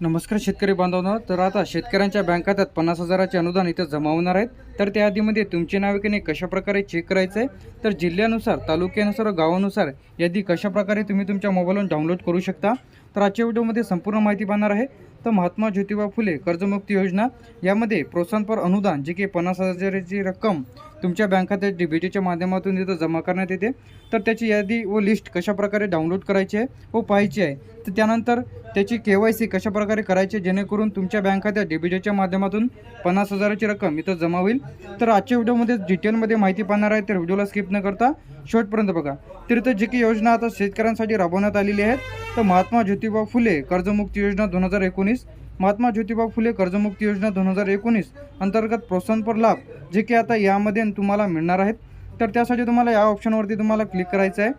नमस्कार शेतकरी बांधवांनो. तर आता शेतकऱ्यांच्या बँक खात्यात पन्नास हजाराचे अनुदान इथं जमा होणार आहेत. तर त्या यादीमध्ये तुमचे नाव की नाही कशा प्रकारे चेक करायचं आहे तर जिल्ह्यानुसार तालुक्यानुसार गावानुसार यादी कशा प्रकारे तुम्ही तुमच्या मोबाईलवरून डाउनलोड करू शकता? तर आजच्या व्हिडिओमध्ये संपूर्ण माहिती पाहणार आहे. तर महात्मा ज्योतिबा फुले कर्जमुक्ती योजना यामध्ये प्रोत्साहनपर अनुदान जे की पन्नास हजाराची रक्कम तुमच्या बँक खात्यात डीबीटीच्या माध्यमातून तिथं जमा करण्यात येते. तर त्याची यादी व लिस्ट कशा प्रकारे डाउनलोड करायची आहे व पाहायची आहे. तर त्यानंतर त्याची के वाय सी कशा प्रकारे करायची जेणेकरून तुमच्या बँक खात्यात डीबीटीच्या माध्यमातून पन्नास हजाराची रक्कम इथं जमा होईल. तर आजच्या व्हिडिओमध्ये डिटेलमध्ये माहिती पाहणार आहे तर व्हिडिओला स्किप न करता शेवटपर्यंत बघा. तर इथं जी की योजना आता शेतकऱ्यांसाठी राबवण्यात आलेली आहेत तर महात्मा ज्योतिबा फुले कर्जमुक्ती योजना दोन हजार एकोणीस महात्मा ज्योतिबा फुले कर्जमुक्ती योजना दोन हजार एकोणीस अंतर्गत प्रोत्साहनपर लाभ जे की आता यामध्ये तुम्हाला मिळणार आहेत. तर त्यासाठी तुम्हाला या ऑप्शनवरती तुम्हाला क्लिक करायचं आहे.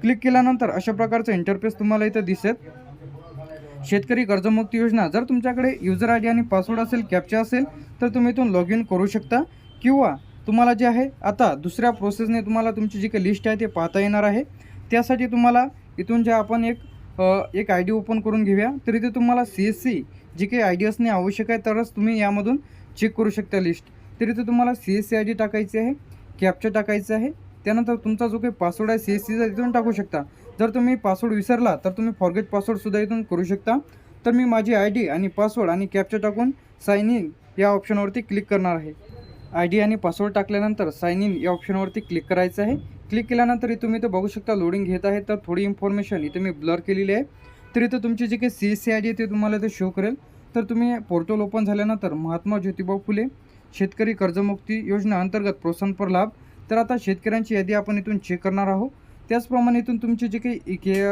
क्लिक केल्यानंतर अशा प्रकारचं इंटरफेस तुम्हाला इथं दिसेल. शेतकरी कर्जमुक्ती योजना. जर तुमच्याकडे युजर आय डी आणि पासवर्ड असेल कॅप्चा असेल तर तुम्ही इथून लॉग इन करू शकता. किंवा तुम्हाला जे आहे आता दुसऱ्या प्रोसेसने तुम्हाला तुमची जी काही लिस्ट आहे ते पाहता येणार आहे. त्यासाठी तुम्हाला इथून जे आपण एक एक आय डी ओपन करून घेऊया. तर इथे तुम्हाला सी एस सी जी काही आय डी असणे आवश्यक आहे तरच तुम्ही यामधून चेक करू शकता लिस्ट तर इथे तुम्हाला C S C I D टाकायची आहे कॅप्चा टाकायचं आहे. त्यानंतर तुमचा जो काही पासवर्ड आहे सी एस सीचा तिथून टाकू शकता. जर तुम्ही पासवर्ड विसरला तर तुम्ही फॉरगेट पासवर्डसुद्धा इथून करू शकता. तर मी माझी आय डी आणि पासवर्ड आणि कॅप्चा टाकून साइन इन या ऑप्शनवरती क्लिक करणार आहे. आय डी आणि पासवर्ड टाकल्यानंतर साइन इन या ऑप्शनवरती क्लिक करायचं आहे. क्लिक केल्यानंतर तुम्ही इथं बघू शकता लोडिंग घेत आहे. तर थोडी इन्फॉर्मेशन इथे मी ब्लर केलेली आहे. तर इथं तुमची जी काही C S C I D आहे ते तुम्हाला ते शो करेल. तर तुम्ही पोर्टल ओपन झाल्यानंतर महात्मा ज्योतिबा फुले शेतकरी कर्जमुक्ती योजना अंतर्गत प्रोत्साहनपर लाभ. तर आता शेतकऱ्यांची यादी आपण इथून चेक करणार आहोत. त्याचप्रमाणे इथून तुमचे जे काही के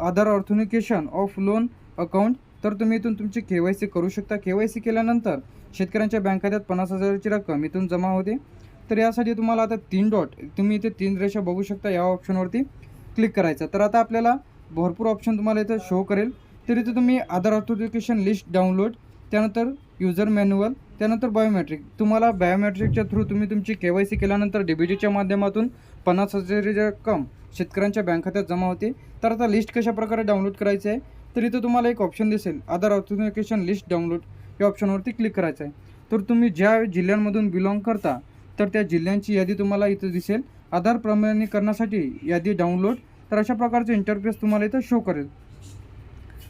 Aadhaar authentication of loan account तर तुम्ही इथून तुमची के वाय सी करू शकता. के वाय सी केल्यानंतर शेतकऱ्यांच्या बँक खात्यात पन्नास हजाराची रक्कम इथून जमा होते. तर यासाठी तुम्हाला आता तीन डॉट तुम्ही इथे तीन रेषा बघू शकता या ऑप्शनवरती क्लिक करायचं. तर आता आपल्याला भरपूर ऑप्शन तुम्हाला इथं शो करेल. तर इथे तुम्ही आधार ऑथोरिकेशन लिस्ट डाउनलोड त्यानंतर युजर मॅन्युअल त्यानंतर बायोमेट्रिक तुम्हाला बायोमेट्रिकच्या थ्रू तुम्ही तुमची के वाय सी केल्यानंतर डीबीटीच्या माध्यमातून पन्नास हजाराची रक्कम शेतकऱ्यांच्या बँक खात्यात जमा होते तर आता लिस्ट कशा प्रकारे डाउनलोड करायची आहे? तर इथं तुम्हाला एक ऑप्शन दिसेल. आधार ऑथेंटिकेशन लिस्ट डाउनलोड या ऑप्शनवरती क्लिक करायचं आहे. तर तुम्ही ज्या जिल्ह्यांमधून बिलॉंग करता तर त्या जिल्ह्यांची यादी तुम्हाला इथं दिसेल. आधार प्रमाणीकरणासाठी यादी डाउनलोड तर अशा प्रकारचे इंटरफेस तुम्हाला इथं शो करेल.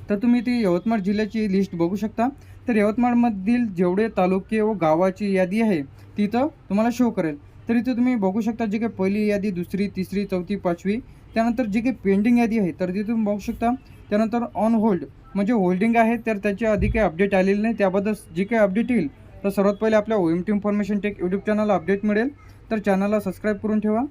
तर तुम्ही ती यवतमाळ जिल्ह्याची लिस्ट बघू शकता. तर यवतमाळमधील जेवढे तालुके व गावाची यादी आहे ती इथं तुम्हाला शो करेल. तर इथे तुम्ही बघू शकता जी काही पहिली यादी दुसरी तिसरी चौथी पाचवी त्यानंतर जी काही पेंडिंग यादी आहे तर ती तुम्ही बघू शकता त्यानंतर ऑन होल्ड म्हणजे होल्डिंग आहे तर त्याचे आधी काही अपडेट आलेले नाही त्याबद्दल जी काही अपडेट येईल तर सर्वात पहिले आपल्या O M T information tech YouTube चॅनलला अपडेट मिळेल. तर चॅनलला सबस्क्राईब करून ठेवा.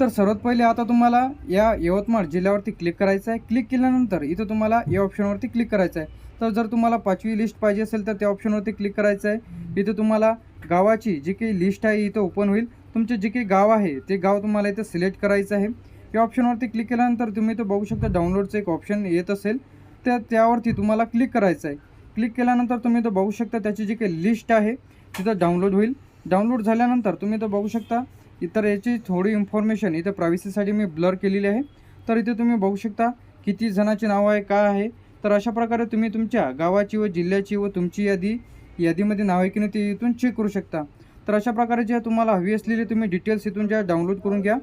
तर सर्वात पहिले आता तुम्हाला या यवतमाळ जिल्ह्यावरती क्लिक करायचं आहे. क्लिक केल्यानंतर इथं तुम्हाला या ऑप्शनवरती क्लिक करायचं आहे. तर जर तुम्हाला पाचवी लिस्ट पाहिजे असेल तर त्या ऑप्शनवरती क्लिक करायचं आहे. इथं तुम्हाला गावाची जी काही लिस्ट आहे इथं ओपन होईल. तुमचे जे काही गाव आहे ते गाव तुम्हाला इथं सिलेक्ट करायचं आहे. या ऑप्शनवरती क्लिक केल्यानंतर तुम्ही इथं बघू शकता डाउनलोडचं एक ऑप्शन येत असेल. तर त्यावरती तुम्हाला क्लिक करायचं आहे. क्लिक केल्यानंतर तुम्ही इथं बघू शकता त्याची जी काही लिस्ट आहे तिथं डाउनलोड होईल. डाउनलोड झाल्यानंतर तुम्ही इथं बघू शकता इतर याची थोडी इन्फॉर्मेशन इथं प्रायव्हसीसाठी मी ब्लर केलेली आहे. तर इथे तुम्ही बघू शकता किती जणाची नावं आहे काय आहे. तर अशा प्रकारे तुम्ही तुमच्या गावाची व जिल्ह्याची व तुमची यादी यादीमध्ये नाव आहे की नाही ते इथून चेक करू शकता. तर अशा प्रकारे ज्या तुम्हाला हवी असलेली तुम्ही डिटेल्स इथून ज्या डाउनलोड करून घ्या.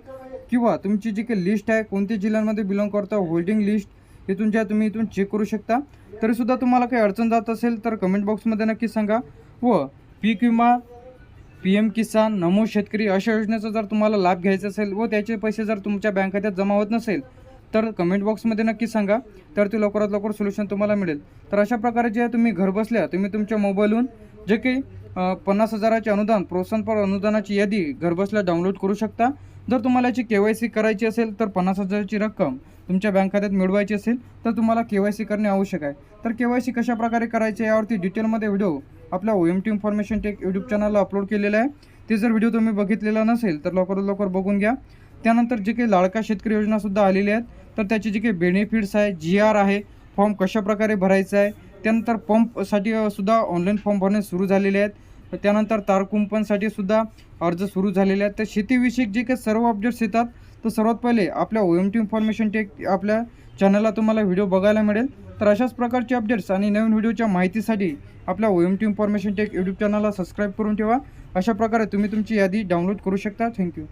किंवा तुमची जी काही लिस्ट आहे कोणत्या जिल्ह्यांमध्ये बिलॉंग करता होल्डिंग लिस्ट इथून ज्या तुम्ही इथून चेक करू शकता. तरीसुद्धा तुम्हाला काही अडचण जात असेल तर कमेंट बॉक्समध्ये नक्की सांगा. व पीक विमा पी एम किसान नमो शेतकरी अशा योजनेचा जर तुम्हाला लाभ घ्यायचा असेल व त्याचे पैसे जर तुमच्या बँक खात्यात जमा होत नसेल तर कमेंट बॉक्समध्ये नक्की सांगा. तर ते लवकरात लवकर सोल्युशन तुम्हाला मिळेल. तर अशा प्रकारे जे आहे तुम्ही घरबसल्या तुम्ही तुमच्या मोबाईलहून जे काही पन्नास हजाराचे अनुदान प्रोत्साहनपर अनुदानाची यादी घरबसल्या डाउनलोड करू शकता. जर तुम्हाला याची के वाय सी करायची असेल तर पन्नास हजाराची रक्कम तुमच्या बँक खात्यात मिळवायची असेल तर तुम्हाला के वाय सी करणे आवश्यक आहे. तर के वाय सी कशा प्रकारे करायचे यावरती डिटेलमध्ये व्हिडिओ आपल्या O M T information tech YouTube चॅनलला अपलोड केलेला आहे. ते जर व्हिडिओ तुम्ही बघितलेला नसेल तर लवकरात लवकर बघून घ्या. त्यानंतर जे काही लाडका शेतकरी योजनासुद्धा आलेली आहेत तर त्याचे जे काही बेनिफिट्स आहे जी आर आहे फॉर्म कशा प्रकारे भरायचा आहे त्यानंतर पंपसाठी सुद्धा ऑनलाईन फॉर्म भरणे सुरू झालेले आहेत. त्यानंतर तारकुंपणसाठी सुद्धा अर्ज सुरू झालेले आहेत. तर शेतीविषयक जे काही सर्व अपडेट्स येतात तर सर्वात पहिले आपल्या O M T information tech आपल्या चॅनलला तुम्हाला व्हिडिओ बघायला मिळेल. तर अशाच प्रकारचे अपडेट्स आणि नवीन व्हिडिओच्या माहितीसाठी आपल्या O M T information tech YouTube चॅनलला सबस्क्राईब करून ठेवा. अशा प्रकारे तुम्ही तुमची यादी डाउनलोड करू शकता. थँक्यू